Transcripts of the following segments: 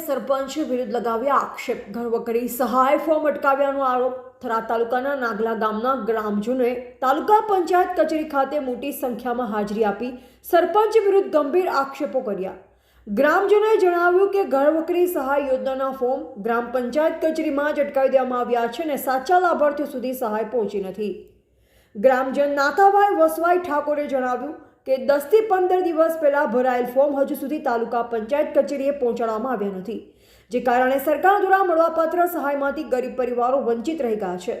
સરપંચ વિરુદ્ધ લગાવ્યા આક્ષેપ. ઘરવકરી સહાય ફોર્મ અટકાવ્યાનો આરોપ થરા તાલુકાના નાગલા ગામના ગ્રામજનોએ તાલુકા પંચાયત કચેરી ખાતે મોટી સંખ્યામાં હાજરી આપી સરપંચ વિરુદ્ધ ગંભીર આક્ષેપો કર્યા. ગ્રામજનોએ જણાવ્યું કે ઘરવકરી સહાય યોજનાના ફોર્મ ગ્રામ પંચાયત કચેરીમાં જ અટકાવી દેવામાં આવ્યા છે અને સાચા લાભાર્થીઓ સુધી સહાય પહોંચી નથી. ગ્રામજન નાથાભાઈ વસવાઈ ઠાકોરે જણાવ્યું કે દસથી પંદર દિવસ પહેલાં ભરાયેલ ફોર્મ હજુ સુધી તાલુકા પંચાયત કચેરીએ પહોંચાડવામાં આવ્યા નથી, જે કારણે સરકાર દ્વારા મળવાપાત્ર સહાયમાંથી ગરીબ પરિવારો વંચિત રહી ગયા છે.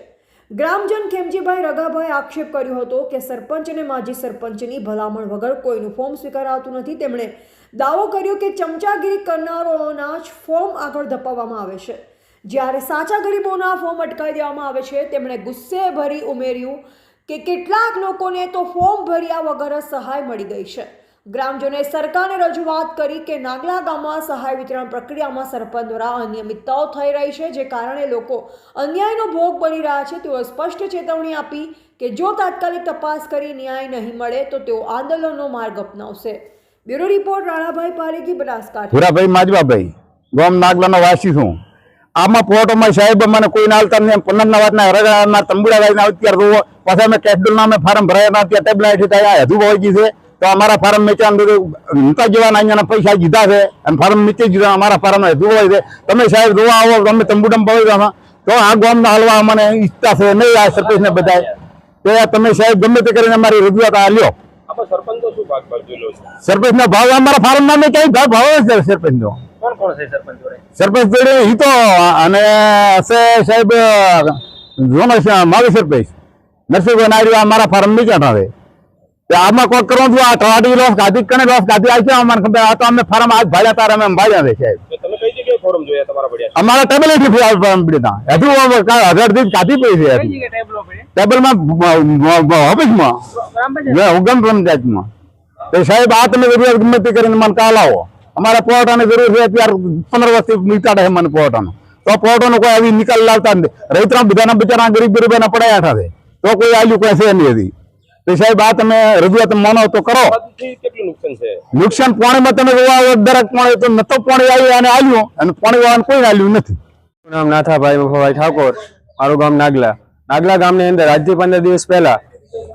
ગ્રામજન ખેમજીભાઈ રગાભાઈ આક્ષેપ કર્યો હતો કે સરપંચ અને માજી સરપંચની ભલામણ વગર કોઈનું ફોર્મ સ્વીકારાતું નથી. તેમણે દાવો કર્યો કે ચમચાગીરી કરનારોના જ ફોર્મ આગળ ધપાવવામાં આવે છે. જ્યારે સાચા ગરીબોના ફોર્મ અટકાવી દેવામાં આવે છે, તેમણે ગુસ્સે ભરી ઉમેર્યું કે કેટલાક લોકોને તો ફોર્મ ભર્યા વગર સહાય મળી ગઈ છે. ગ્રામજનોએ સરકારને રજૂઆત કરી કે નાગલા ગામમાં સહાય વિતરણ પ્રક્રિયામાં સરપંચ દ્વારા અનિયમિતતાઓ થઈ રહી છે, જે કારણે લોકો અન્યાયનો ભોગ બની રહ્યા છે. તેઓ સ્પષ્ટ ચેતવણી આપી કે જો તાત્કાલિક તપાસ કરી ન્યાય નહીં મળે, તો તેઓ આંદોલનનો માર્ગ અપનાવશે. Bureau report Ranabhai પારેખી, Banaskantha. ભૂરાભાઈ માજવાભાઈ, ગામ નાગલાનો વાસી છું. આમાં ફોટોમાં સાહેબ મને કોઈ ના હાલતા નહીં. વાત ના રગડાના તંબુડા વાળી ના અત્યારે રૂવો પાછા મેં કેશડુલ નામે ફાર્મ ભરાયા ના ટેબલા હેઠી ત્યાં હેતુ હોય ગઈ છે. તો અમારા ફાર્મ બધું નતા જવાના અહીંયાના પૈસા કીધા છે. અને ફાર્મ નીચે જીધા અમારા ફાર્મ હજુ હોય છે. તમે સાહેબ જોવા આવો તમે તંબુડમ પડી તો આ ગામના હલવા મને ઈચ્છતા છે. નહીં આ સરપંચ ને બધાય તો તમે સાહેબ ગમે તે કરીને અમારી રજૂઆત આ લ્યો. સરપંચ નો ભાવ અમારા ફાર્મ નામે ક્યાંય ભાવ ભાવ છે સરપંચ નો કોણ કોણ છે સરપંચ જોડે? સરપંચ જોડે ઈ તો અને છે સાહેબ જોનો છે માવી સરપંચ નરસિંહભાઈ નાયડુ આ મારા ફાર્મની ક્યાં આવે? તો આમાં કોક કરવું છું આ ટવાડી લોસ ગાદી કને લોસ ગાદી આવી છે અમારે ખબર આ તો અમે ફાર્મ આજ ભાડ્યા તારે અમે ભાડ્યા છે સાહેબ. તો તમે કઈ જગ્યાએ ફોરમ જોયા તમારા પડ્યા અમારા ટેબલ એથી ફાર્મ પડી હજુ હજારથી ગાદી પડી છે હજુ. ટેબલમાં ઓફિસમાં. ઉગમ પંચાયતમાં. તો સાહેબ આ તમે ગમે તે કરીને મને કાલ આવો. અમારે પોટાની જરૂર છે અત્યારે પંદર વર્ષથી નીકાળે છે મને પોટાનો તો પોટાનો કોઈ આવી નિકાલ લાવતા નથી રૈતરા બધાના બિચારા ગરીબ ગરીબોના પડ્યા હતા તો કોઈ આવ્યું કોઈ છે નહીં હતી તો સાહેબ આ તમે રજૂઆત માનો તો કરો. નુકસાન છે? નુકસાન પાણીમાં તમે જોવા આવો દરેક પાણી તો નતો પાણી આવ્યું અને આવ્યું અને પાણી વાળાને કોઈ આવ્યું નથી. નામ નાથાભાઈ મફાભાઈ ઠાકોર. મારું ગામ નાગલા. નાગલા ગામની અંદર આજથી પંદર દિવસ પહેલા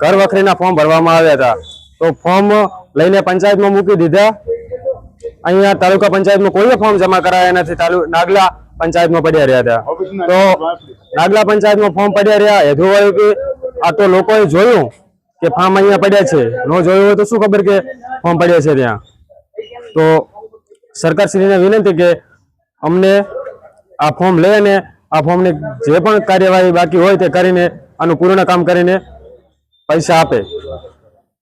ઘર વખરીના ફોર્મ ભરવામાં આવ્યા હતા. તો ફોર્મ લઈને પંચાયતમાં મૂકી દીધા. અહીંયા તાલુકા પંચાયતમાં કોઈ ફોર્મ જમા કરાયા નથી. તાલુ નાગલા પંચાયતમાં પડ્યા રહ્યા હતા. તો નાગલા પંચાયતમાં ફોર્મ પડ્યા રહ્યા. એ હોય કે આ તો લોકોએ જોયું કે ફોર્મ અહીંયા પડ્યા છે. ન જોયું હોય તો શું ખબર કે ફોર્મ પડ્યા છે ત્યાં? તો સરકારશ્રીને વિનંતી કે અમને આ ફોર્મ લઈ અને આ ફોર્મની જે પણ કાર્યવાહી બાકી હોય તે કરીને આનું પૂર્ણ કામ કરીને પૈસા આપે.